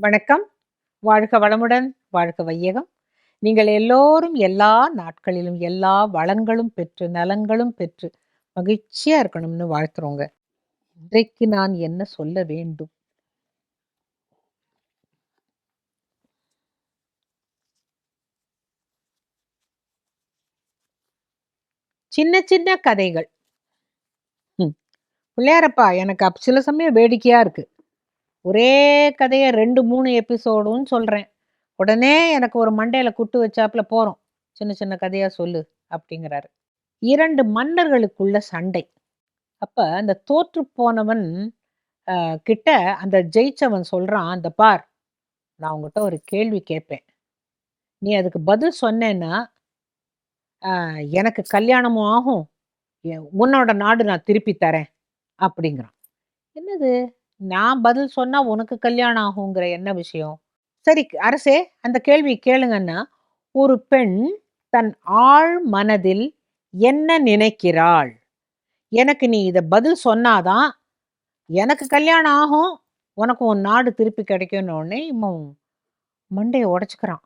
வணக்கம். வாழ்க வளமுடன் வாழ்க வையகம். நீங்கள் எல்லோரும் எல்லா நாட்களிலும் எல்லா வளங்களும் பெற்று நலங்களும் பெற்று மகிழ்ச்சியா இருக்கணும்னு வாழ்த்துறோங்க. இன்றைக்கு நான் என்ன சொல்ல வேண்டும்? சின்ன சின்ன கதைகள். ம். பிள்ளையாரப்பா எனக்கு அப் சில சமயம் வேடிக்கையா இருக்கு. ஒரே கதையை ரெண்டு மூணு எபிசோடுன்னு சொல்கிறேன் உடனே எனக்கு ஒரு மண்டையில் குட்டு வச்சாப்புல போகிறோம் சின்ன சின்ன கதையாக சொல்லு அப்படிங்கிறாரு. இரண்டு மன்னர்களுக்குள்ள சண்டை. அப்போ அந்த தோற்று போனவன் கிட்ட அந்த ஜெயிச்சவன் சொல்கிறான் அந்த பார் நான் உங்ககிட்ட ஒரு கேள்வி கேட்பேன். நீ அதுக்கு பதில் சொன்னேன்னா எனக்கு கல்யாணமும் ஆகும். உன்னோட நாடு நான் திருப்பி தரேன். அப்படிங்கிறான். என்னது? நான் பதில் சொன்னா உனக்கு கல்யாணம் ஆகுங்கிற என்ன விஷயம்? சரி அரசே அந்த கேள்வி கேளுங்கன்னா ஒரு பெண் தன் ஆழ் மனதில் என்ன நினைக்கிறாள்? எனக்கு நீ இதை பதில் சொன்னாதான் எனக்கு கல்யாணம் ஆகும் உனக்கு உன் நாடு திருப்பி கிடைக்கும்னு உடனே இவன் மண்டையை உடச்சிக்கிறான்.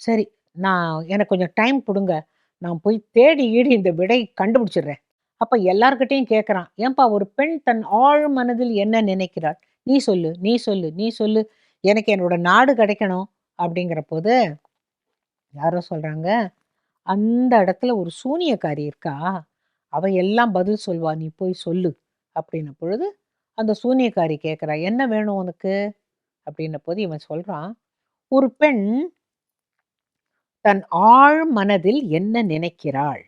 சரி நான் எனக்கு கொஞ்சம் டைம் கொடுங்க. நான் போய் தேடி ஈடி இந்த விடை கண்டுபிடிச்சிடுறேன். அப்ப எல்லார்கிட்டையும் கேட்குறான் ஏன்பா ஒரு பெண் தன் ஆழ் மனதில் என்ன நினைக்கிறாள்? நீ சொல்லு நீ சொல்லு நீ சொல்லு எனக்கு என்னோட நாடு கிடைக்கணும். அப்படிங்கிற போது யாரோ சொல்றாங்க அந்த இடத்துல ஒரு சூனியக்காரி இருக்கா? அவ எல்லாம் பதில் சொல்வா நீ போய் சொல்லு. அப்படின்ன பொழுது அந்த சூனியக்காரி கேட்குறா என்ன வேணும் உனக்கு? அப்படின்ன போது இவன் சொல்றான் ஒரு பெண் தன் ஆழ் மனதில் என்ன நினைக்கிறாள்?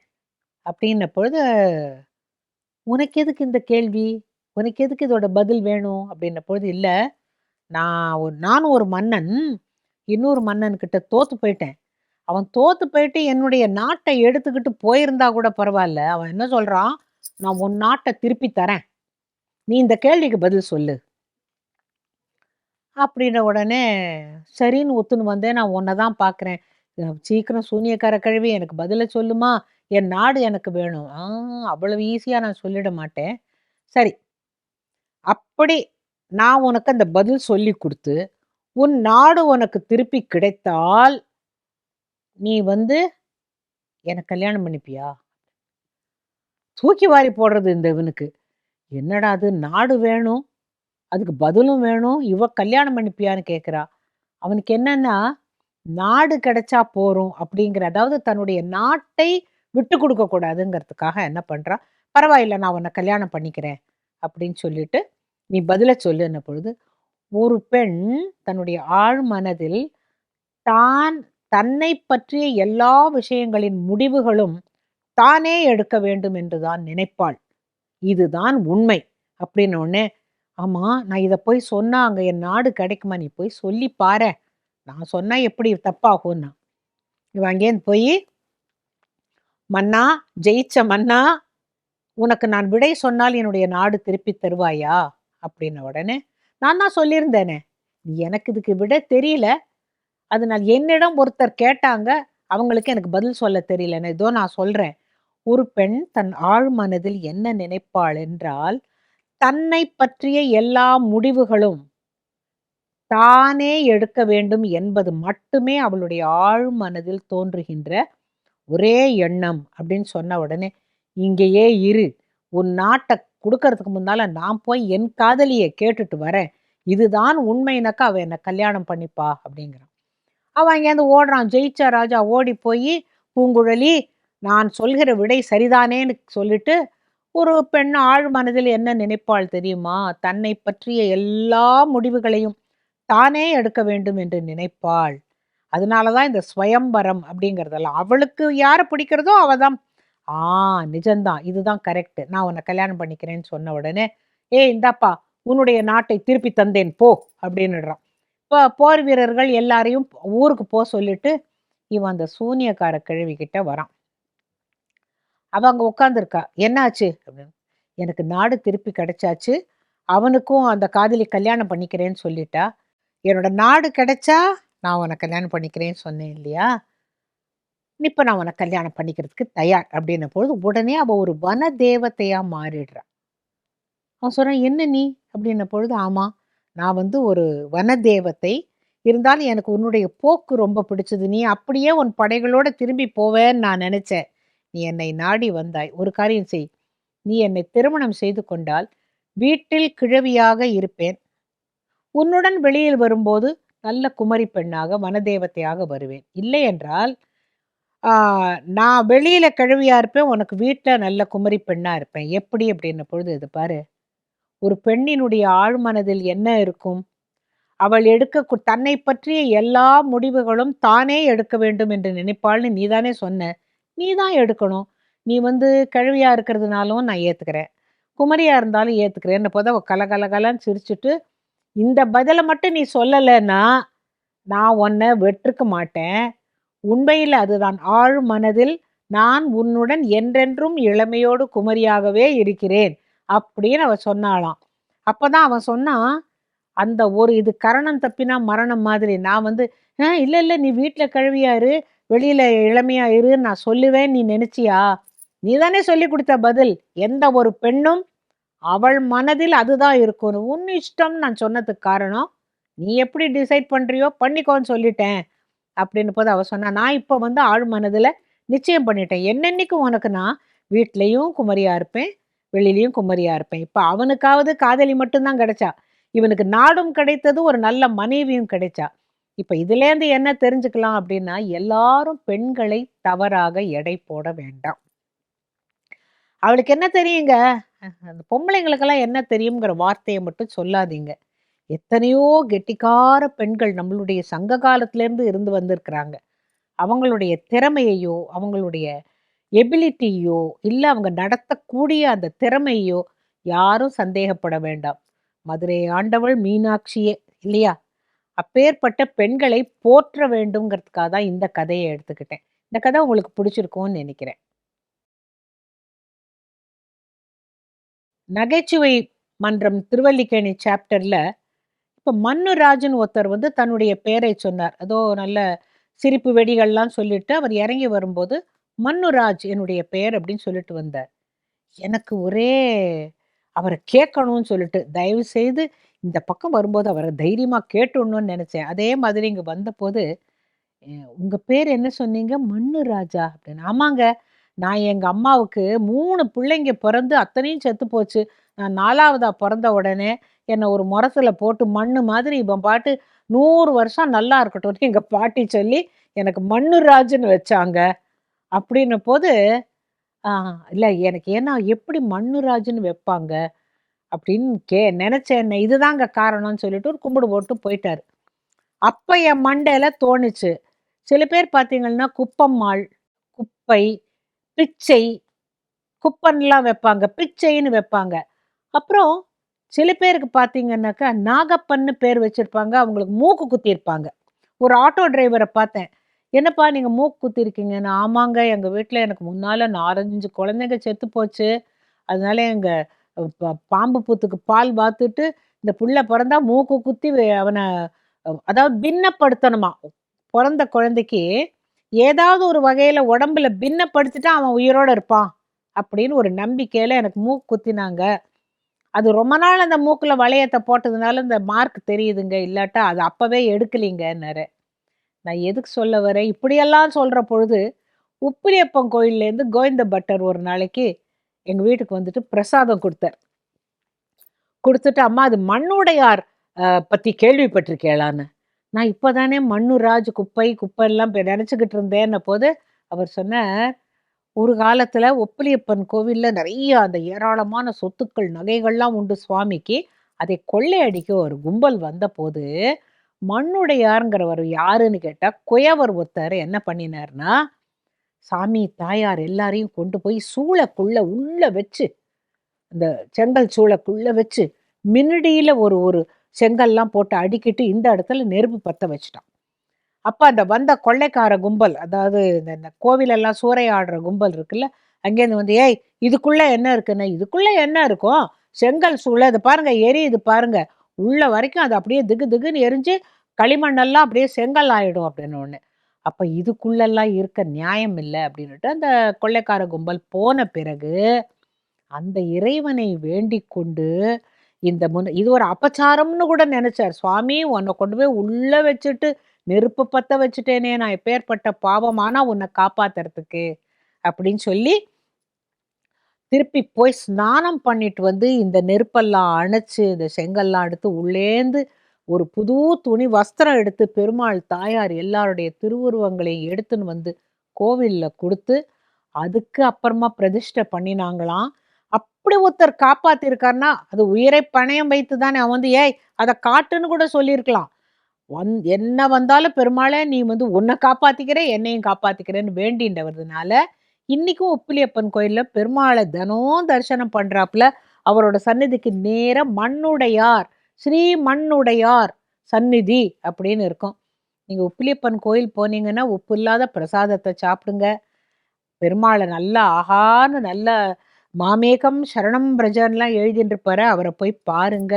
அப்படின்ன பொழுது உனக்கு எதுக்கு இந்த கேள்வி? உனக்கு எதுக்கு இதோட பதில் வேணும்? அப்படின்ன பொழுது இல்லை நான் ஒரு நானும் ஒரு மன்னன். இன்னொரு மன்னன்கிட்ட தோத்து போயிட்டேன். அவன் தோத்து போயிட்டு என்னுடைய நாட்டை எடுத்துக்கிட்டு போயிருந்தா கூட பரவாயில்ல. அவன் என்ன சொல்கிறான் நான் உன் நாட்டை திருப்பி தரேன். நீ இந்த கேள்விக்கு பதில் சொல்லு. அப்படின்ன உடனே சரின்னு ஒத்துன்னு வந்தேன். நான் உன்னை தான் பார்க்குறேன். சீக்கிரம் சூனியக்கார கழுவி எனக்கு பதிலை சொல்லுமா? என் நாடு எனக்கு வேணும். ஆ அவ்வளவு ஈஸியாக நான் சொல்லிட மாட்டேன். சரி. அப்படி நான் உனக்கு அந்த பதில் சொல்லி கொடுத்து உன் நாடு உனக்கு திருப்பி கிடைத்தால் நீ வந்து எனக்கு கல்யாணம் பண்ணிப்பியா? தூக்கி வாரி போடுறது இந்த இவனுக்கு. என்னடா அது? நாடு வேணும். அதுக்கு பதிலும் வேணும். இவ கல்யாணம் பண்ணிப்பியான்னு கேட்குறா அவனுக்கு என்னன்னா நாடு கிடைச்சா போறோம் அப்படிங்கிற அதாவது தன்னுடைய நாட்டை விட்டு கொடுக்க கூடாதுங்கிறதுக்காக என்ன பண்ணுறா பரவாயில்ல நான் உன்னை கல்யாணம் பண்ணிக்கிறேன் அப்படின்னு சொல்லிட்டு நீ பதில சொல்லுன பொழுது ஒரு பெண் தன்னுடைய ஆழ் மனதில் தான் தன்னை பற்றிய எல்லா விஷயங்களின் முடிவுகளும் தானே எடுக்க வேண்டும் என்றுதான் நினைப்பாள். இதுதான் உண்மை அப்படின்னு ஆமாம் நான் இதை போய் சொன்னா அங்கே என் நாடு கிடைக்குமா? நீ போய் சொல்லி பாரு நான் சொன்னால் எப்படி தப்பாகும்னா? இவன் அங்கேருந்து போய் மன்னா ஜெயிச்ச மன்னா உனக்கு நான் விடை சொன்னால் என்னுடைய நாடு திருப்பி தருவாயா? அப்படின்ன உடனே நான் தான் சொல்லியிருந்தேனே. எனக்கு இதுக்கு விட தெரியல. அதனால் என்னிடம் ஒருத்தர் கேட்டாங்க அவங்களுக்கு எனக்கு பதில் சொல்ல தெரியலன்னு. இதோ நான் சொல்றேன். ஒரு பெண் தன் ஆழ் மனதில் என்ன நினைப்பாள் என்றால் தன்னை பற்றிய எல்லா முடிவுகளும் தானே எடுக்க வேண்டும் என்பது மட்டுமே அவளுடைய ஆழ் மனதில் தோன்றுகின்ற ஒரே எண்ணம் அப்படின்னு சொன்ன உடனே இங்கேயே இரு. உன் நாட்டை கொடுக்கறதுக்கு முன்னால நான் போய் என் காதலியை கேட்டுட்டு வரேன். இதுதான் உண்மைனாக்கா அவ என்னை கல்யாணம் பண்ணிப்பா அப்படிங்கிறான். அவன் இங்கேருந்து ஓடுறான். ஜெயிச்ச ராஜா ஓடி போய் பூங்குழலி நான் சொல்கிற விடை சரிதானேன்னு சொல்லிட்டு ஒரு பெண் ஆழ் மனதில் என்ன நினைப்பாள் தெரியுமா? தன்னை பற்றிய எல்லா முடிவுகளையும் தானே எடுக்க வேண்டும் என்று நினைப்பாள். அதனால தான் இந்த ஸ்வயம்பரம் அப்படிங்கிறதெல்லாம். அவளுக்கு யாரை பிடிக்கிறதோ அவள் தான் ஆ நிஜம்தான். இதுதான் கரெக்டு நான் உன்னை கல்யாணம் பண்ணிக்கிறேன்னு சொன்ன உடனே ஏ இந்தாப்பா உன்னுடைய நாட்டை திருப்பி தந்தேன் போ அப்படின்னுடுறான். இப்போ போர் வீரர்கள் எல்லாரையும் ஊருக்கு போ சொல்லிட்டு இவன் அந்த சூனியக்கார கிழவிக்கிட்ட வரான். அவள் அங்கே உட்காந்துருக்கா என்னாச்சு? அப்படின்னு. எனக்கு நாடு திருப்பி கிடைச்சாச்சு. அவனுக்கும் அந்த காதலி கல்யாணம் பண்ணிக்கிறேன்னு சொல்லிட்டா. என்னோட நாடு கிடைச்சா நான் உனக்கு கல்யாணம் பண்ணிக்கிறேன்னு சொன்னேன் இல்லையா? இப்போ நான் உனக்கு கல்யாணம் பண்ணிக்கிறதுக்கு தயார் அப்படின்ன பொழுது உடனே அவள் ஒரு வன தேவத்தையாக மாறிடுறான் அவன் சொல்கிறான் என்ன நீ? அப்படின்ன பொழுது ஆமாம் நான் வந்து ஒரு வன தேவத்தை இருந்தாலும் எனக்கு உன்னுடைய போக்கு ரொம்ப பிடிச்சது. நீ அப்படியே உன் படைகளோட திரும்பி போவேன்னு நான் நினச்சேன். நீ என்னை நாடி வந்தாய். ஒரு காரியம் செய். நீ என்னை திருமணம் செய்து கொண்டால் வீட்டில் கிழவியாக இருப்பேன். உன்னுடன் வெளியில் வரும்போது நல்ல குமரி பெண்ணாக வனதேவத்தையாக வருவேன். இல்லை என்றால் நான் வெளியில கிழவியா இருப்பேன் உனக்கு வீட்டில் நல்ல குமரி பெண்ணா இருப்பேன். எப்படி அப்படின்ன பொழுது இது பாரு ஒரு பெண்ணினுடைய ஆழ்மனதில் என்ன இருக்கும்? அவள் எடுக்க தன்னை பற்றிய எல்லா முடிவுகளும் தானே எடுக்க வேண்டும் என்று நினைப்பாள்னு நீ தானே சொன்ன. நீ தான் எடுக்கணும். நீ வந்து கிழவியா இருக்கிறதுனாலும் நான் ஏத்துக்கிறேன். குமரியா இருந்தாலும் ஏத்துக்கிறேன்னு போத அவ கல சிரிச்சுட்டு இந்த பதிலை மட்டும் நீ சொல்லலைன்னா நான் உன்னை வெற்றுக்க மாட்டேன். உண்மையில் அதுதான். ஆழ் மனதில் நான் உன்னுடன் என்றென்றும் இளமையோடு குமரியாகவே இருக்கிறேன் அப்படின்னு அவன் சொன்னாளாம். அப்போதான் அவன் சொன்னான் அந்த ஒரு இது கரணம் தப்பினா மரணம் மாதிரி. நான் வந்து "ஆ, இல்லை இல்லை நீ வீட்டில் கழுவியாரு வெளியில் இளமையா இருன்னு நான் சொல்லுவேன் நீ நினைச்சியா? நீ தானே சொல்லி கொடுத்த பதில். எந்த ஒரு பெண்ணும் அவள் மனதில் அதுதான் இருக்கணும் உன் இஷ்டம் நான் சொன்னதுக்கு காரணம். நீ எப்படி டிசைட் பண்றியோ பண்ணிக்கோன்னு சொல்லிட்டேன். அப்படின்னு போது அவள் சொன்னா நான் இப்போ வந்து ஆழ் மனதில் நிச்சயம் பண்ணிட்டேன். என்னென்னைக்கு உனக்கு நான் வீட்லேயும் குமரியா இருப்பேன் வெளியிலையும் குமரியா இருப்பேன். இப்போ அவனுக்காவது காதலி மட்டும்தான் கிடைச்சா. இவனுக்கு நாடும் கிடைத்தது ஒரு நல்ல மனைவியும் கிடைச்சா. இப்போ இதுலேருந்து என்ன தெரிஞ்சுக்கலாம் அப்படின்னா எல்லாரும் பெண்களை தவறாக எடை போட வேண்டாம். அவளுக்கு என்ன தெரியுங்க? அந்த பொம்பளைங்களுக்கெல்லாம் என்ன தெரியுங்கிற வார்த்தையை மட்டும் சொல்லாதீங்க. எத்தனையோ கெட்டிக்கார பெண்கள் நம்மளுடைய சங்க காலத்திலேருந்து இருந்து வந்திருக்கிறாங்க. அவங்களுடைய திறமையையோ அவங்களுடைய எபிலிட்டியோ இல்லை அவங்க நடத்தக்கூடிய அந்த திறமையோ யாரும் சந்தேகப்பட வேண்டாம். மதுரை ஆண்டவள் மீனாட்சியே இல்லையா? அப்பேற்பட்ட பெண்களை போற்ற வேண்டுங்கிறதுக்காக தான் இந்த கதையை எடுத்துக்கிட்டேன். இந்த கதை உங்களுக்கு பிடிச்சிருக்கும்னு நினைக்கிறேன். நகைச்சுவை மன்றம் திருவல்லிக்கேணி சாப்டர்ல இப்ப மன்னுராஜன் ஒருத்தர் வந்து தன்னுடைய பேரை சொன்னார். அதோ நல்ல சிரிப்பு வெடிகள்லாம் சொல்லிட்டு அவர் இறங்கி வரும்போது மன்னுராஜ் என்னுடைய பெயர் அப்படின்னு சொல்லிட்டு வந்தார். எனக்கு ஒரே அவரை கேட்கணும்னு சொல்லிட்டு தயவு செய்து இந்த பக்கம் வரும்போது அவரை தைரியமாக கேட்டுடணும்னு நினச்சேன். அதே மாதிரி இங்கே வந்தபோது உங்கள் பேர் என்ன சொன்னீங்க? மண்ணு ராஜா அப்படின்னு. ஆமாங்க நான் எங்கள் அம்மாவுக்கு மூணு பிள்ளைங்க பிறந்து அத்தனையும் செத்து போச்சு. நான் நாலாவதாக பிறந்த உடனே என்னை ஒரு முரசில் போட்டு மண் மாதிரி இவன் பாட்டு நூறு வருஷம் நல்லா இருக்கட்டும்னு எங்கள் பாட்டி சொல்லி எனக்கு மண்ணு ராஜுன்னு வச்சாங்க. அப்படின்ன போது இல்லை எனக்கு ஏன்னா எப்படி மண்ணு ராஜுன்னு வைப்பாங்க? அப்படின்னு கே நினச்சேன் இதுதாங்க காரணம்னு சொல்லிட்டு ஒரு கும்பிடு போட்டு போயிட்டார். அப்போ என் மண்டையில் தோணுச்சு. சில பேர் பார்த்தீங்கன்னா குப்பம்மாள் குப்பை பிச்சை. குப்பன்லாம் வைப்பாங்க பிச்சைன்னு வைப்பாங்க. அப்புறம் சில பேருக்கு பார்த்தீங்கன்னாக்கா நாகப்பன்னு பேர் வச்சுருப்பாங்க அவங்களுக்கு மூக்கு குத்திருப்பாங்க ஒரு ஆட்டோ டிரைவரை பார்த்தேன். என்னப்பா நீங்கள் மூக்கு குத்திருக்கீங்கன்னு ஆமாங்க எங்கள் வீட்டில் எனக்கு முன்னால் நாலஞ்சு குழந்தைங்க செத்து போச்சு. அதனால எங்கள் பாம்பு பூத்துக்கு பால் பார்த்துட்டு இந்த புள்ள பிறந்தா மூக்கு குத்தி அவனை அதாவது பின்னப்படுத்தணுமா? பிறந்த குழந்தைக்கு ஏதாவது ஒரு வகையில் உடம்புல பின்னப்படுத்திட்டா அவன் உயிரோடு இருப்பான் அப்படின்னு ஒரு நம்பிக்கையில் எனக்கு மூக்கு குத்தினாங்க. அது ரொம்ப நாள் அந்த மூக்கில் வளையத்தை போட்டதுனால இந்த மார்க் தெரியுதுங்க. இல்லாட்டா அது அப்போவே எடுக்கலீங்கன்னாரு. நான் எதுக்கு சொல்ல வரேன்? இப்படியெல்லாம் சொல்கிற பொழுது உப்பிலியப்பன் கோயில்லேருந்து கோவிந்த பட்டர் ஒரு நாளைக்கு எங்கள் வீட்டுக்கு வந்துட்டு பிரசாதம் கொடுத்தார். கொடுத்துட்டு அம்மா அது மண்ணுடையார் பற்றி கேள்விப்பட்டிருக்கேளான்னு. நான் இப்போதானே மண்ணு ராஜ் குப்பை குப்பை எல்லாம் இப்ப இருந்தேன்ன போது அவர் சொன்னார் ஒரு காலத்தில் ஒப்பிலியப்பன் கோவில்ல நிறைய அந்த ஏராளமான சொத்துக்கள் நகைகள்லாம் உண்டு சுவாமிக்கு. அதை கொள்ளையடிக்க ஒரு கும்பல் வந்தபோது மண்ணுடையாருங்கிறவர் யாருன்னு கேட்டால் குயவர் ஒருத்தர் என்ன பண்ணினார்னா சாமி தாயார் எல்லாரையும் கொண்டு போய் சூளைக்குள்ள உள்ள வச்சு அந்த செங்கல் சூளைக்குள்ள வச்சு மின்னடியில் ஒரு ஒரு செங்கல்லாம் போட்டு அடுக்கிட்டு இந்த இடத்துல நெருப்பு பற்ற வச்சுட்டான். அப்போ அந்த வந்த கொள்ளைக்கார கும்பல் அதாவது இந்த இந்த கோவிலெல்லாம் சூறையாடுற கும்பல் இருக்குல்ல அங்கேருந்து வந்து ஏய் இதுக்குள்ள என்ன இருக்குன்னு இதுக்குள்ள என்ன இருக்கும் செங்கல் சூளை இது பாருங்க எரியுது பாருங்க உள்ள வரைக்கும் அது அப்படியே திகு திகுன்னு எரிஞ்சு களிமண்ணெல்லாம் அப்படியே செங்கல் ஆயிடும் அப்படின்னு ஒன்று அப்போ இதுக்குள்ளெல்லாம் இருக்க நியாயம் இல்லை அப்படின்னுட்டு அந்த கொள்ளைக்கார கும்பல் போன பிறகு அந்த இறைவனை வேண்டிக் கொண்டு இந்த முன் இது ஒரு அபச்சாரம்னு கூட நினைச்சார். சுவாமி உன்னை கொண்டு போய் உள்ள வச்சுட்டு நெருப்பு பத்த வச்சுட்டேனே நான் எப்பேற்பட்ட பாவமானா உன்னை காப்பாத்துறதுக்கு அப்படின்னு சொல்லி திருப்பி போய் ஸ்நானம் பண்ணிட்டு வந்து இந்த நெருப்பெல்லாம் அணைச்சு இந்த செங்கல்லாம் எடுத்து உள்ளேந்து ஒரு புது துணி வஸ்திரம் எடுத்து பெருமாள் தாயார் எல்லாருடைய திருவுருவங்களையும் எடுத்துன்னு வந்து கோவிலில் கொடுத்து அதுக்கு அப்புறமா பிரதிஷ்டை பண்ணினாங்களாம். அப்படி ஒருத்தர் காப்பாத்திருக்காருன்னா அது உயிரை பணயம் வைத்து தானே அவன் வந்து ஏய் அதை காட்டுன்னு கூட சொல்லியிருக்கலாம். வந் என்ன வந்தாலும் பெருமாளை நீ வந்து உன்னை காப்பாத்திக்கிற என்னையும் காப்பாத்திக்கிறேன்னு வேண்டின்றவர்துனால இன்னைக்கும் உப்பிலியப்பன் கோயிலில் பெருமாளை தினம் தரிசனம் பண்ணுறாப்புல அவரோட சந்நிதிக்கு நேர மண்ணுடையார் ஸ்ரீ மண்ணுடையார் சந்நிதி அப்படின்னு இருக்கும். நீங்கள் உப்பிலியப்பன் கோயில் போனீங்கன்னா உப்பு இல்லாத பிரசாதத்தை சாப்பிடுங்க. பெருமாளை நல்லா ஆகான்னு நல்லா மாமேகம் சரணம் பிரஜன்லாம் எழுதிட்டு அவரை போய் பாருங்க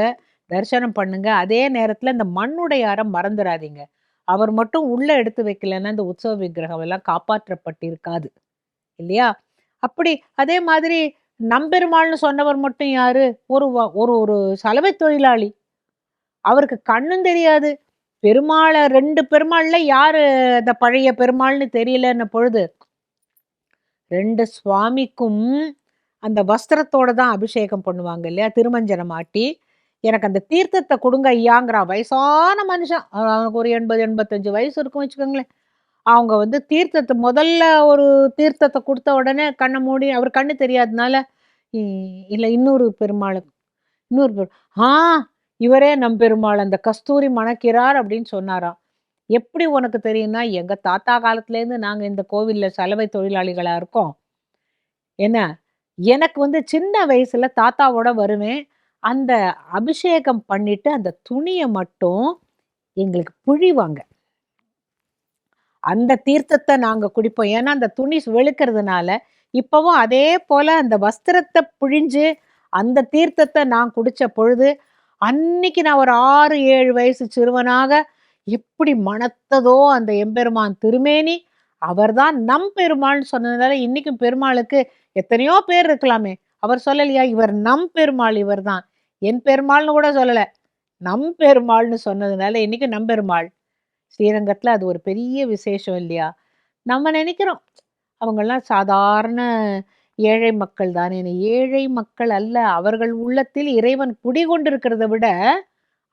தரிசனம் பண்ணுங்க. அதே நேரத்துல இந்த மண்ணுடையாரை மறந்துடாதீங்க அவர் மட்டும் உள்ள எடுத்து வைக்கலன்னா இந்த உற்சவ விக்கிரகம் எல்லாம் காப்பாற்றப்பட்டிருக்காது. இல்லையா? அப்படி அதே மாதிரி நம்பெருமாள்னு சொன்னவர் மட்டும் யாரு? ஒரு ஒரு ஒரு சலவை தொழிலாளி. அவருக்கு கண்ணும் தெரியாது. பெருமாளை ரெண்டு பெருமாள்ல யாரு அந்த பழைய பெருமாள்னு தெரியலன்ன பொழுது ரெண்டு சுவாமிக்கும் அந்த வஸ்திரத்தோட தான் அபிஷேகம் பண்ணுவாங்க இல்லையா? திருமஞ்சனம் ஆட்டி எனக்கு அந்த தீர்த்தத்தை கொடுங்க ஐயாங்கிறான் வயசான மனுஷன். அவனுக்கு ஒரு எண்பது எண்பத்தஞ்சு வயசு இருக்கும் வச்சுக்கோங்களேன். அவங்க வந்து தீர்த்தத்தை முதல்ல ஒரு தீர்த்தத்தை கொடுத்த உடனே கண்ணை மூடி அவர் கண்ணு தெரியாதனால இல்லை இன்னொரு பெருமாளுக்கு இன்னொரு பெரு ஆ இவரே நம் பெருமாள் அந்த கஸ்தூரி மணக்கிறார் அப்படின்னு சொன்னாராம் எப்படி உனக்கு தெரியும்னா எங்கள் தாத்தா காலத்துலேருந்து நாங்கள் இந்த கோவிலில் சலவை தொழிலாளிகளாக இருக்கோம். என்ன எனக்கு வந்து சின்ன வயசுல தாத்தாவோட வருவேன். அந்த அபிஷேகம் பண்ணிட்டு அந்த துணியை மட்டும் எங்களுக்கு புழிவாங்க. அந்த தீர்த்தத்தை நாங்க குடிப்போம். ஏன்னா அந்த துணி வெளுக்கிறதுனால இப்பவும் அதே போல அந்த வஸ்திரத்தை புழிஞ்சு அந்த தீர்த்தத்தை நான் குடிச்ச பொழுது அன்னைக்கு நான் ஒரு ஆறு ஏழு வயசு சிறுவனாக எப்படி மணத்ததோ அந்த எம்பெருமான் திருமேனி அவர்தான் நம் பெருமாள்னு சொன்னதுனால இன்னைக்கும் பெருமாளுக்கு எத்தனையோ பேர் இருக்கலாமே. அவர் சொல்லலையா? இவர் நம் பெருமாள் இவர் தான் என் பெருமாள்னு கூட சொல்லல. நம் பெருமாள்னு சொன்னதுனால இன்னைக்கு நம் பெருமாள்? ஸ்ரீரங்கத்துல அது ஒரு பெரிய விசேஷம் இல்லையா? நம்ம நினைக்கிறோம். அவங்கெல்லாம் சாதாரண ஏழை மக்கள் தானே. ஏழை மக்கள் அல்ல. அவர்கள் உள்ளத்தில் இறைவன் குடிகொண்டிருக்கிறத விட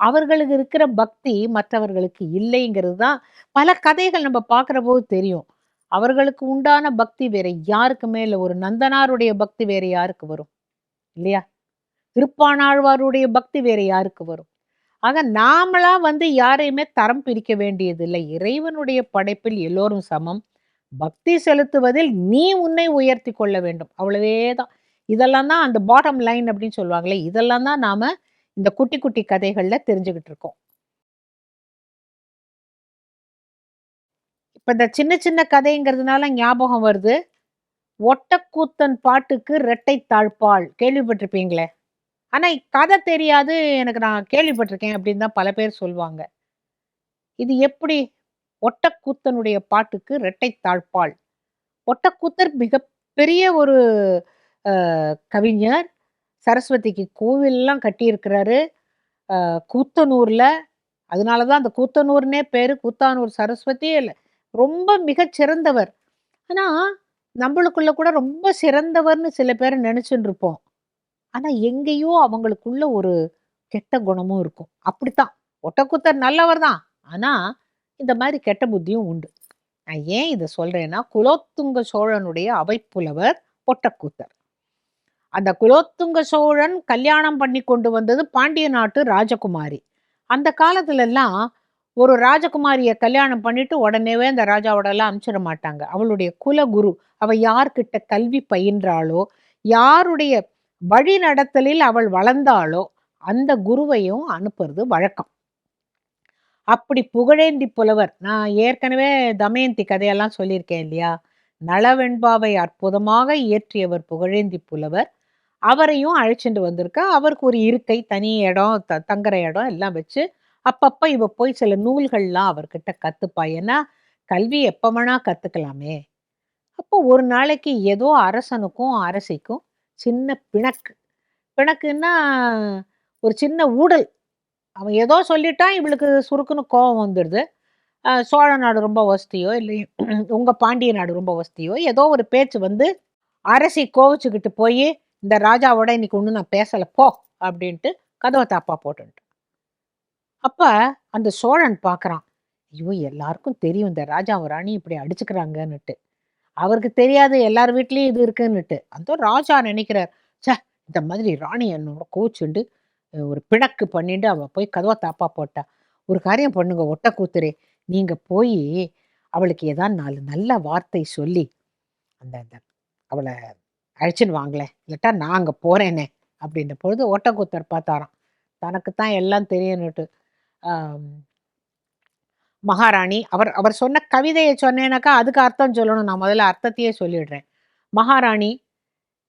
அவர்களுக்கு இருக்கிற பக்தி மற்றவர்களுக்கு இல்லைங்கிறது தான் பல கதைகள் நம்ம பார்க்குற போது தெரியும். அவர்களுக்கு உண்டான பக்தி வேற யாருக்குமே இல்லை ஒரு நந்தனாருடைய பக்தி வேற யாருக்கு வரும்? இல்லையா? திருப்பானாழ்வாருடைய பக்தி வேற யாருக்கு வரும்? ஆக நாமளா வந்து யாரையுமே தரம் பிரிக்க வேண்டியதில்லை. இறைவனுடைய படைப்பில் எல்லோரும் சமம். பக்தி செலுத்துவதில் நீ உன்னை உயர்த்தி கொள்ள வேண்டும். அவ்வளவே தான். இதெல்லாம் தான் அந்த பாட்டம் லைன் அப்படின்னு சொல்லுவாங்களே. இதெல்லாம் தான் நாம இந்த குட்டி குட்டி கதைகள்ல தெரிஞ்சுக்கிட்டு இருக்கோம். இப்போ இந்த சின்ன சின்ன கதைங்கிறதுனால ஞாபகம் வருது. ஒட்டக்கூத்தன் பாட்டுக்கு ரெட்டை தாழ்பாள் கேள்விப்பட்டிருப்பீங்களே? ஆனால் கதை தெரியாது எனக்கு நான் கேள்விப்பட்டிருக்கேன் அப்படின்னு தான் பல பேர் சொல்லுவாங்க இது எப்படி? ஒட்டக்கூத்தனுடைய பாட்டுக்கு ரெட்டை தாழ்பாள் ஒட்டக்கூத்தர் மிகப்பெரிய ஒரு கவிஞர். சரஸ்வதிக்கு கோவில்லாம் கட்டியிருக்கிறாரு. கூத்தனூரில். அதனால தான் அந்த கூத்தனூர்னே பேர் கூத்தானூர் சரஸ்வதி இல்லை ரொம்ப மிகச் சிறந்தவர். ஆனால் நம்மளுக்குள்ள கூட ரொம்ப சிறந்தவர்னு சில பேர் நினைச்சுட்டு இருப்போம். எங்கேயோ அவங்களுக்குள்ள ஒரு கெட்ட குணமும் இருக்கும். அப்படித்தான். ஒட்டக்கூத்தர் நல்லவர் தான். ஆனால் இந்த மாதிரி கெட்ட புத்தியும் உண்டு. நான் ஏன் இதை சொல்கிறேன்னா குலோத்துங்க சோழனுடைய அவைப்புலவர் ஒட்டக்கூத்தர். அந்த குலோத்துங்க சோழன் கல்யாணம் பண்ணி கொண்டு வந்தது பாண்டிய நாட்டு ராஜகுமாரி. அந்த காலத்துலலாம் ஒரு ராஜகுமாரியை கல்யாணம் பண்ணிட்டு உடனேவே அந்த ராஜாவோட எல்லாம் அனுப்பிச்சிட மாட்டாங்க. அவளுடைய குலகுரு அவள் யார்கிட்ட கல்வி பயின்றாளோ யாருடைய வழி நடத்தலில் அவள் வளர்ந்தாளோ அந்த குருவையும் அனுப்புறது வழக்கம். அப்படி புகழேந்தி புலவர் நான் ஏற்கனவே தமயந்தி கதையெல்லாம் சொல்லியிருக்கேன் இல்லையா? நளவெண்பாவை அற்புதமாக இயற்றியவர் புகழேந்தி புலவர். அவரையும் அழைச்சிட்டு வந்திருக்கா. அவருக்கு ஒரு இருக்கை தனி இடம் த தங்குற இடம் எல்லாம் வச்சு அப்பப்ப இவ போய் சில நூல்கள்லாம் அவர்கிட்ட கத்துப்பா. ஏன்னா கல்வி எப்ப வேணா கத்துக்கலாமே. அப்போ ஒரு நாளைக்கு ஏதோ அரசனுக்கும் அரசிக்கும் சின்ன பிணக்கு. பிணக்குன்னா ஒரு சின்ன ஊடல். அவன் ஏதோ சொல்லிட்டான் இவளுக்கு சுருக்குன்னு கோபம் வந்துடுது. சோழ நாடு ரொம்ப வசதியோ இல்லை உங்கள் பாண்டிய நாடு ரொம்ப வசதியோ ஏதோ ஒரு பேச்சு வந்து அரசி கோவிச்சுக்கிட்டு போய் இந்த ராஜாவோட இன்னைக்கு ஒன்றும் நான் பேசலை போ அப்படின்ட்டு கதவை தாப்பா போட்டுன்ட்டு. அப்ப அந்த சோழன் பார்க்குறான் ஐயோ எல்லாருக்கும் தெரியும் இந்த ராஜாவை ராணி இப்படி அடிச்சுக்கிறாங்கன்னுட்டு. அவருக்கு தெரியாது எல்லார் வீட்லயும் இது இருக்குன்னுட்டு. அந்த ராஜா நினைக்கிறார் ச்சே இந்த மாதிரி ராணி என்னோட கோச்சுண்டு ஒரு பிணக்கு பண்ணிட்டு அவ போய் கதவை தாப்பா போட்டா. ஒரு காரியம் பண்ணுங்க ஒட்ட கூத்துரே நீங்க போய் அவளுக்கு ஏதாவது நாலு நல்ல வார்த்தை சொல்லி அந்த அந்த அவளை அழைச்சின்னு வாங்களேன். இல்லாட்டா நான் அங்கே போறேனே. அப்படின்ற பொழுது ஒட்டக்கூத்தர் பார்த்தாராம் தனக்கு தான் எல்லாம் தெரியணுட்டு மகாராணி அவர் அவர் சொன்ன கவிதையை சொன்னேனாக்கா அதுக்கு அர்த்தம் சொல்லணும். நான் முதல்ல அர்த்தத்தையே சொல்லிடுறேன். மகாராணி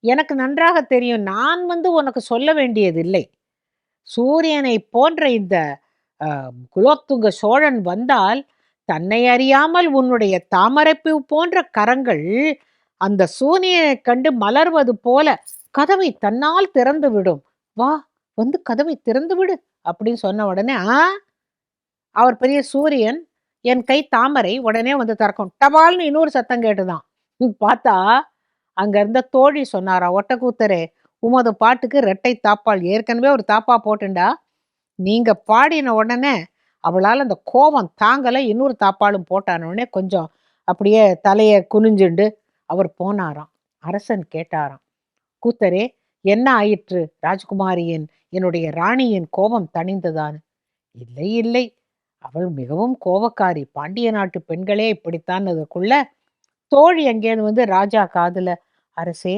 எனக்கு நன்றாக தெரியும். நான் வந்து உனக்கு சொல்ல வேண்டியதில்லை. சூரியனை போன்ற இந்த குலோத்துங்க சோழன் வந்தால் தன்னை அறியாமல் உன்னுடைய தாமரைப்பூ போன்ற கரங்கள் அந்த சூரியனை கண்டு மலர்வது போல கதவை தன்னால் திறந்து விடும் வா வந்து கதவை திறந்து விடு அப்படின்னு சொன்ன உடனே ஆ அவர் பெரிய சூரியன் என் கை தாமரை உடனே வந்து திறக்கும். டபால்னு இன்னொரு சத்தம் கேட்டுதான். பார்த்தா அங்க இருந்த தோழி சொன்னாரா ஒட்டக்கூத்தரே உமது பாட்டுக்கு ரெட்டை தாப்பால் ஏற்கனவே ஒரு தாப்பா போட்டுண்டா. நீங்க பாடின உடனே அவளால் அந்த கோபம் தாங்கலை இன்னொரு தாப்பாலும் போட்டான உடனே கொஞ்சம் அப்படியே தலையை குனிஞ்சுண்டு அவர் போனாராம். அரசன் கேட்டாராம் கூத்தரே என்ன ஆயிற்று ராஜகுமாரியின் என்னுடைய ராணியின் கோபம் தணிந்ததான்னு இல்லை இல்லை. அவள் மிகவும் கோபக்காரி. பாண்டிய நாட்டு பெண்களே இப்படித்தான் அதுக்குள்ள தோழி அங்கேருந்து வந்து ராஜா காதுல அரசே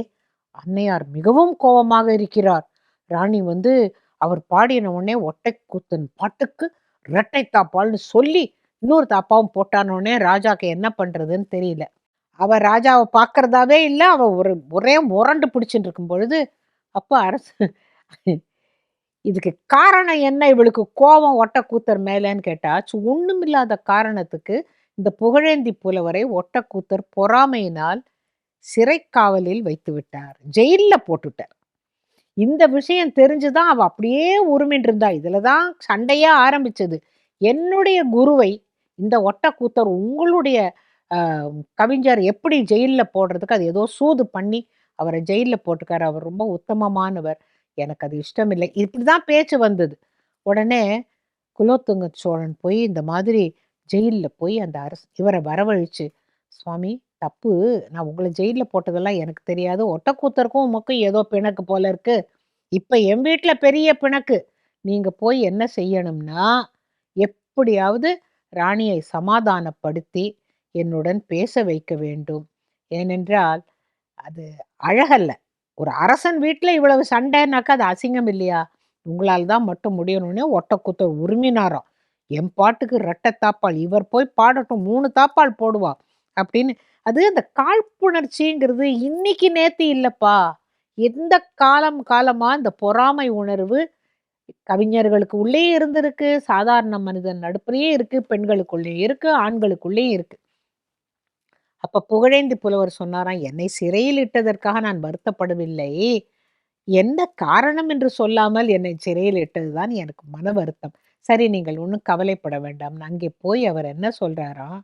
அன்னையார் மிகவும் கோபமாக இருக்கிறார். ராணி வந்து அவர் பாடின உடனே ஒட்டை கூத்தன் பாட்டுக்கு இரட்டை தாப்பால்னு சொல்லி இன்னொரு தாப்பாவும் போட்டான உடனே ராஜாக்கு என்ன பண்றதுன்னு தெரியல. அவ ராஜாவை பார்க்கறதாவே இல்லை. அவ ஒரு ஒரே முரண்டு பிடிச்சிட்டு இருக்கும் பொழுது அப்போ அரசு இதுக்கு காரணம் என்ன? இவளுக்கு கோபம் ஒட்டக்கூத்தர் மேலேன்னு கேட்டாச்சு சு- ஒண்ணுமில்லாத காரணத்துக்கு இந்த புகழேந்தி புலவரை ஒட்டக்கூத்தர் பொறாமையினால் சிறைக்காவலில் வைத்து விட்டார். ஜெயிலில் போட்டுட்டார். இந்த விஷயம் தெரிஞ்சுதான் அவள் அப்படியே உருமின்னு இருந்தா தான் சண்டையே ஆரம்பிச்சது. என்னுடைய குருவை இந்த ஒட்டக்கூத்தர் உங்களுடைய கவிஞர் எப்படி ஜெயிலில் போடுறதுக்கு அது ஏதோ சூது பண்ணி அவரை ஜெயிலில் போட்டுக்கார். அவர் ரொம்ப உத்தமமானவர். எனக்கு அது இஷ்டம் இல்லை இப்படிதான் பேச்சு வந்தது. உடனே குலோத்துங்க சோழன் போய் இந்த மாதிரி ஜெயிலில் போய் அந்த அரசு இவரை வரவழிச்சு சுவாமி தப்பு. நான் உங்களை ஜெயிலில் போட்டதெல்லாம் எனக்கு தெரியாது. ஒட்டக்கூத்தருக்கும் உமக்கும் ஏதோ பிணக்கு போல இருக்கு. இப்போ என் வீட்டில் பெரிய பிணக்கு. நீங்கள் போய் என்ன செய்யணும்னா எப்படியாவது ராணியை சமாதானப்படுத்தி என்னுடன் பேச வைக்க வேண்டும். ஏனென்றால் அது அழகல்ல. ஒரு அரசன் வீட்டில் இவ்வளவு சண்டைனாக்கா அது அசிங்கம் இல்லையா? உங்களால் தான் மட்டும் முடியணும்னே ஒட்டக்குத்த உரிமினாராம். என் பாட்டுக்கு ரெட்டை தாப்பால் இவர் போய் பாடட்டும் மூணு தாப்பால் போடுவா அப்படின்னு. அது அந்த காழ்ப்புணர்ச்சிங்கிறது இன்னைக்கு நேத்து இல்லைப்பா. எந்த காலம் காலமாக இந்த பொறாமை உணர்வு கவிஞர்களுக்கு உள்ளே இருந்திருக்கு சாதாரண மனிதன் நடுப்புலயே இருக்குது பெண்களுக்குள்ளே இருக்குது ஆண்களுக்குள்ளேயும் இருக்குது அப்ப புகழேந்தி புலவர் சொன்னாராம் என்னை சிறையில் இட்டதற்காக நான் வருத்தப்படவில்லை. என்ன காரணம் என்று சொல்லாமல் என்னை சிறையில் இட்டதுதான் எனக்கு மன வருத்தம். சரி நீங்கள் ஒன்றும் கவலைப்பட வேண்டாம். அங்கே போய் அவர் என்ன சொல்றாராம்?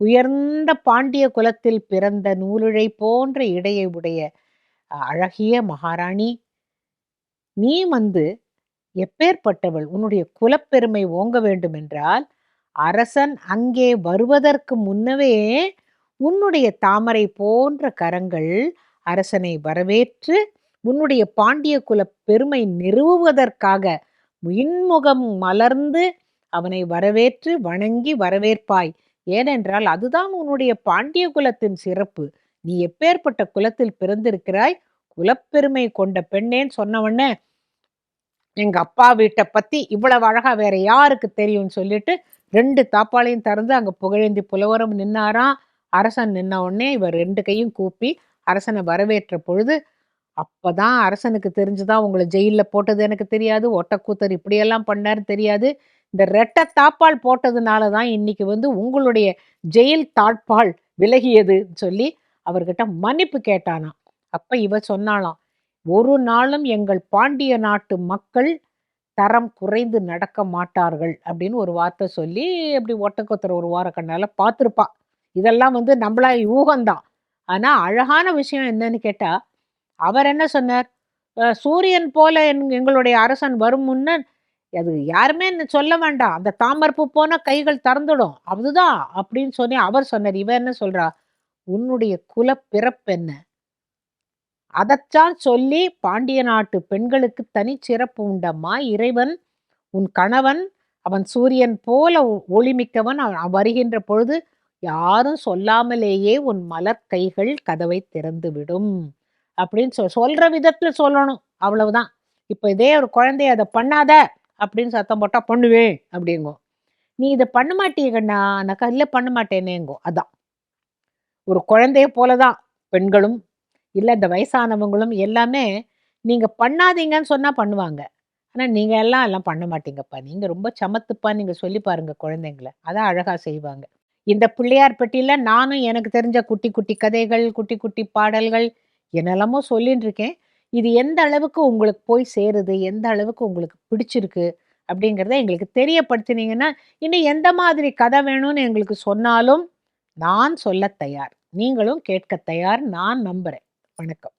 உயர்ந்த பாண்டிய குலத்தில் பிறந்த நூலிழை போன்ற இடையை உடைய அழகிய மகாராணி நீ வந்து எப்பேற்பட்டவள்? உன்னுடைய குலப்பெருமை ஓங்க வேண்டும் என்றால் அரசன் அங்கே வருவதற்கு முன்னவே உன்னுடைய தாமரை போன்ற கரங்கள் அரசனை வரவேற்று உன்னுடைய பாண்டிய குல பெருமை நிறுவுவதற்காக இன்முகம் மலர்ந்து அவனை வரவேற்று வணங்கி வரவேற்பாய். ஏனென்றால் அதுதான் உன்னுடைய பாண்டிய குலத்தின் சிறப்பு. நீ எப்பேற்பட்ட குலத்தில் பிறந்திருக்கிறாய்? குலப்பெருமை கொண்ட பெண்ணேன்னு சொன்னவொடனே எங்க அப்பா வீட்டை பத்தி இவ்வளவு அழகா வேற யாருக்கு தெரியும்னு சொல்லிட்டு ரெண்டு தாப்பாளையும் திறந்து அங்க புகழேந்தி புலவரம் நின்னாராம். அரசன் நின்ன உடனே இவர் ரெண்டு கையும் கூப்பி அரசனை வரவேற்ற பொழுது அப்பதான் அரசனுக்கு தெரிஞ்சுதான் உங்களை ஜெயிலில் போட்டது எனக்கு தெரியாது ஒட்டக்கூத்தர் இப்படியெல்லாம் பண்ணாரு தெரியாது. இந்த ரெட்டை தாப்பால் போட்டதுனால தான் இன்னைக்கு வந்து உங்களுடைய ஜெயில் தாழ்பால் விலகியதுன்னு சொல்லி அவர்கிட்ட மன்னிப்பு கேட்டானாம். அப்ப இவ சொன்னாலாம் ஒரு நாளும் எங்கள் பாண்டிய நாட்டு மக்கள் தரம் குறைந்து நடக்க மாட்டார்கள் அப்படின்னு ஒரு வார்த்தை சொல்லி அப்படி ஒட்டக்கூத்தர் ஒரு வார கண்ணால பார்த்துருப்பா. இதெல்லாம் வந்து நம்மளா யூகம்தான். ஆனா அழகான விஷயம் என்னன்னு கேட்டா அவர் என்ன சொன்னார்? சூரியன் போல என்- எங்களுடைய அரசன் வரும் முன்ன அது யாருமே சொல்ல வேண்டாம். அந்த தாமரப்பு போன கைகள் திறந்துடும். அதுதான் அப்படின்னு சொல்லி அவர் சொன்னார். இவர் என்ன சொல்றா? உன்னுடைய குல பிறப்பு என்ன? அதைத்தான் சொல்லி பாண்டிய நாட்டு பெண்களுக்கு தனி சிறப்பு உண்டம்மா. இறைவன் உன் கணவன் அவன் சூரியன் போல ஒளிமிக்கவன். அவன் வருகின்ற பொழுது யாரும் சொல்லாமலேயே உன் மலர் கைகள் கதவை திறந்து விடும். அப்படின்னு சொல் சொல்ற விதத்துல சொல்லணும். அவ்வளவுதான். இப்போ இதே ஒரு குழந்தைய அதை பண்ணாத அப்படின்னு சத்தம் போட்டால் பண்ணுவேன் அப்படிங்கோ. நீ இதை பண்ண மாட்டீங்கன்னா நான் கல்ல பண்ண மாட்டேனேங்கோ. அதான். ஒரு குழந்தைய போலதான் பெண்களும் இல்லை இந்த வயசானவங்களும் எல்லாமே நீங்கள் பண்ணாதீங்கன்னு சொன்னால் பண்ணுவாங்க. ஆனால் நீங்கள் எல்லாம் எல்லாம் பண்ண மாட்டீங்கப்பா. நீங்கள் ரொம்ப சமத்துப்பா நீங்கள் சொல்லி பாருங்க குழந்தைங்கள. அதான் அழகாக செய்வாங்க. இந்த பிள்ளையார்பட்டியில் நானும் எனக்கு தெரிஞ்ச குட்டி குட்டி கதைகள் குட்டி குட்டி பாடல்கள் என்னெல்லாமோ சொல்லின்னு இருக்கேன். இது எந்த அளவுக்கு உங்களுக்கு போய் சேருது? எந்த அளவுக்கு உங்களுக்கு பிடிச்சிருக்கு? அப்படிங்கிறத எங்களுக்கு தெரியப்படுத்தினீங்கன்னா இன்னும் எந்த மாதிரி கதை வேணும்னு எங்களுக்கு சொன்னாலும் நான் சொல்ல தயார். நீங்களும் கேட்க தயார். நான் நம்புறேன். வணக்கம்.